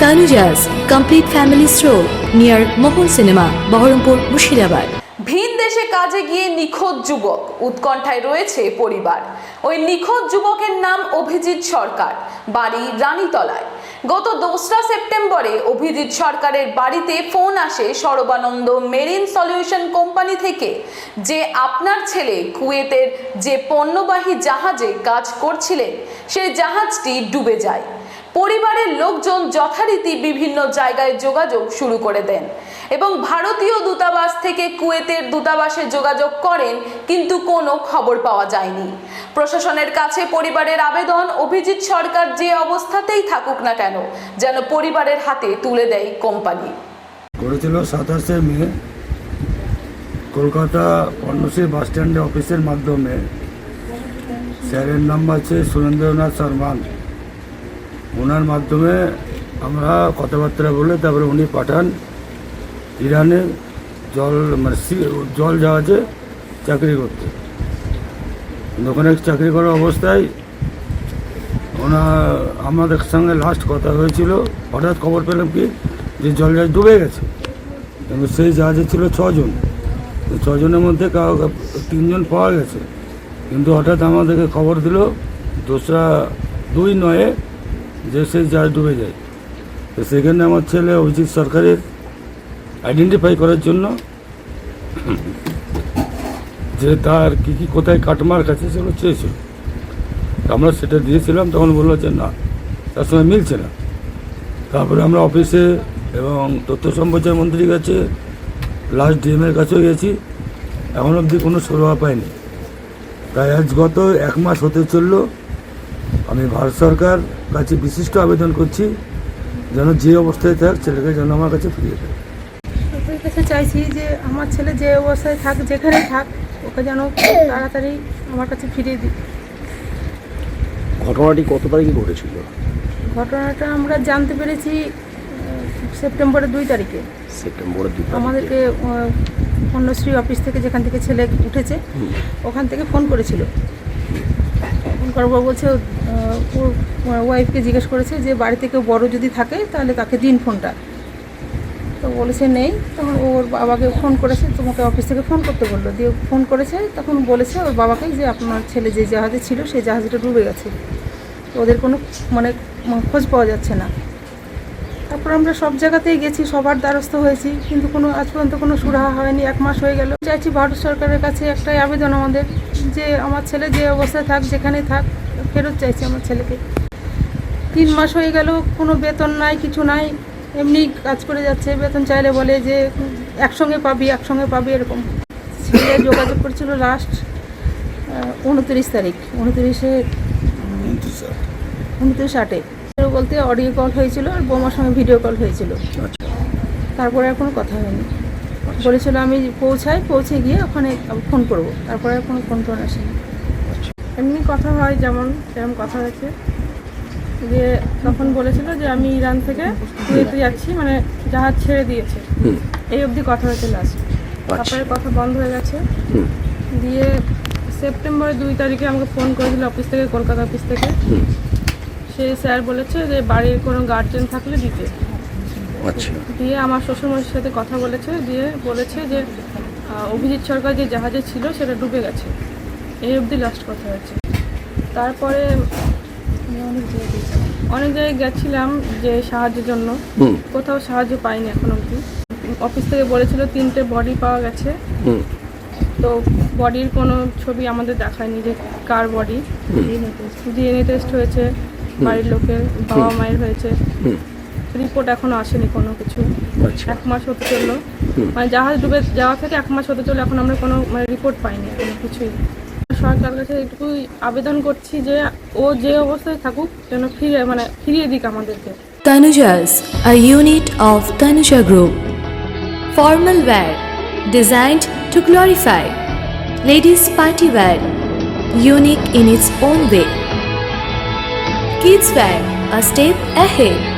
Tanujas Complete Family Stroll near Mohol Cinema, Baharampur, Mushirabad. ভিন দেশে কাজে গিয়ে নিখোঁজ যুবক উৎকণ্ঠায় রয়েছে পরিবার। ওই নিখোঁজ যুবকের নাম অভিজিৎ সরকার বাড়ি রানীতলায়। গত দোসরা সেপ্টেম্বরে অভিজিৎ সরকারের বাড়িতে ফোন আসে সরবানন্দ মেরিন সলিউশন কোম্পানি থেকে যে আপনার ছেলে কুয়েতের যে পণ্যবাহী জাহাজে কাজ করছিলেন সেই জাহাজটি ডুবে যায়। পরিবারের লোকজন যথারীতি বিভিন্ন জায়গায় যোগাযোগ শুরু করে দেন এবং ভারতীয় দূতাবাস থেকে কুয়েতের দূতাবাসে যোগাযোগ করেন, কিন্তু কোনো খবর পাওয়া যায়নি। প্রশাসনের কাছে পরিবারের আবেদন, অভিজিৎ সরকার যে অবস্থাতেই থাকুক না কেন, যেন পরিবারের হাতে তুলে দেয় কোম্পানি। করেছিল সাতাশে মে। কলকাতা পর্ণশ্রী বাস স্ট্যান্ডে অফিসের মাধ্যমে। স্যারের নাম আছে সুরেন্দ্রনাথ শর্মান ওনার মাধ্যমে আমরা কথাবার্তা বলে তারপরে উনি পাঠান ইরানে জল মানে জল জাহাজে চাকরি করতে। ওখানে চাকরি করার অবস্থায় ওনার আমাদের সঙ্গে লাস্ট কথা হয়েছিল, হঠাৎ খবর পেলাম কি, যে জল জাহাজ ডুবে গেছে। এবং সেই জাহাজে ছিল ছজন। ছজনের মধ্যে কাউ, তিনজন পাওয়া গেছে। কিন্তু হঠাৎ আমাদেরকে খবর দিল, দোসরা দুই নয়ে যে সেই জাহাজ ডুবে যায়। তো সেখানে আমার ছেলে অভিজিৎ সরকারের আইডেন্টিফাই করার জন্য যে তার কী কী কোথায় কাটমার কাছে সেগুলো চেয়েছিল। আমরা সেটা দিয়েছিলাম, তখন বলল যে না, তার সঙ্গে মিলছে না। তারপরে আমরা অফিসে এবং তথ্য সম্প্রচার মন্ত্রীর কাছে লাস্ট ডিএমের কাছেও গেছি। এখন অবধি কোনো সুরাহা পাইনি। তাই আজ গত এক মাস হতে চলল আমি ভারত সরকার কাছে বিশিষ্ট আবেদন করছি যেন যে অবস্থায় থাক ছেলেকে যেন আমার কাছে ফিরিয়ে দেয়। ওদের কাছে চাইছি যে আমার ছেলে যে অবস্থায় থাক যেখানেই থাক ওকে যেন তাড়াতাড়ি আমার কাছে ফিরিয়ে দিই ঘটনাটি কত তারিখে ঘটেছিল? ঘটনাটা আমরা জানতে পেরেছি সেপ্টেম্বরের দুই তারিখে। সেপ্টেম্বরের দু তারিখে। আমাদেরকে পণ্যশ্রী অফিস থেকে যেখান থেকে ছেলে উঠেছে ওখান থেকে ফোন করেছিল। করার বলছে ওর ওয়াইফকে জিজ্ঞেস করেছে যে বাড়িতে কেউ বড় যদি থাকে, তাহলে তাকে দিন ফোনটা? তো বলেছে নেই। তখন ওর বাবাকে ফোন করেছে, তোমাকে অফিস থেকে ফোন করতে বলল। দিয়ে ফোন করেছে, তখন বলেছে ওর বাবাকে যে আপনার ছেলে যে জাহাজে ছিল, সেই জাহাজটা ডুবে গেছে। ওদের কোনো মানে খোঁজ পাওয়া যাচ্ছে না। তারপর আমরা সব জায়গাতেই গেছি, সবার দ্বারস্থ হয়েছি, কিন্তু কোনো, আজ পর্যন্ত কোনো সুরাহা হয়নি। এক মাস হয়ে গেল। চাইছি ভারত সরকারের কাছে একটাই আবেদন আমাদের যে আমার ছেলে যে অবস্থায় থাক যেখানে থাক ফেরত চাইছি আমার ছেলেকে। তিন মাস হয়ে গেল কোনো বেতন নাই কিছু নাই এমনি কাজ করে যাচ্ছে। বেতন চাইলে বলে যে একসঙ্গে পাবি একসঙ্গে পাবি এরকম। ছেলে যোগাযোগ করেছিল লাস্ট উনত্রিশ তারিখ। উনত্রিশে উনত্রিশ আটে। বলতে অডিও কল হয়েছিল আর বৌমার সঙ্গে ভিডিও কল হয়েছিল। আচ্ছা। তারপরে আর কোনো কথা হয়নি। বলেছিল আমি পৌঁছাই পৌঁছে গিয়ে ওখানে ফোন করব। তারপরে কোনো ফোন টোন আসেনি। এমনি কথা হয় যেমন সেরকম কথা হয়েছে। যে তখন বলেছিল যে আমি ইরান থেকে কুয়েতে যাচ্ছি মানে জাহাজ ছেড়ে দিয়েছে। এই অবধি কথা হয়েছে লাস্ট তারপরে কথা বন্ধ হয়ে গেছে। দিয়ে সেপ্টেম্বরের দুই তারিখে আমাকে ফোন করেছিল অফিস থেকে কলকাতা অফিস থেকে। সেই স্যার বলেছে যে বাড়ির কোনো গার্জেন থাকলে দিতে। আচ্ছা। দিয়ে আমার শ্বশুরমশাইয়ের সাথে কথা বলেছে দিয়ে বলেছে যে অভিজিৎ সরকার যে জাহাজে ছিল সেটা ডুবে গেছে। এই অবধি লাস্ট কথা হয়েছে। তারপরে অনেক জায়গায় গেছিলাম। যে সাহায্যের জন্য। কোথাও সাহায্য পাইনি এখন অবধি। অফিস থেকে বলেছিল তিনটে বডি পাওয়া গেছে। তো বডির কোনো ছবি আমাদের দেখায়নি যে কার বডি ডিএনএ টেস্ট হয়েছে। বাড়ির লোকের বাবা মায়ের হয়েছে রিপোর্ট এখনও আসেনি কোনো কিছু আচ্ছা এক মাস হতে চলল মানে জাহাজ ডুবে যাওয়া থেকে এক মাস হতে চলল এখন আমরা কোনো মানে রিপোর্ট পাইনি এখনও কিছুই সরকার কাছে এটুকুই আবেদন করছি যে ও যে অবস্থায় থাকুক যেন ফিরে মানে ফিরিয়ে দিক আমাদেরকে Tanujas, a unit of Tanuja Group. Formal wear designed to glorify. Ladies party wear, unique in its own way. Kids wear, a step ahead.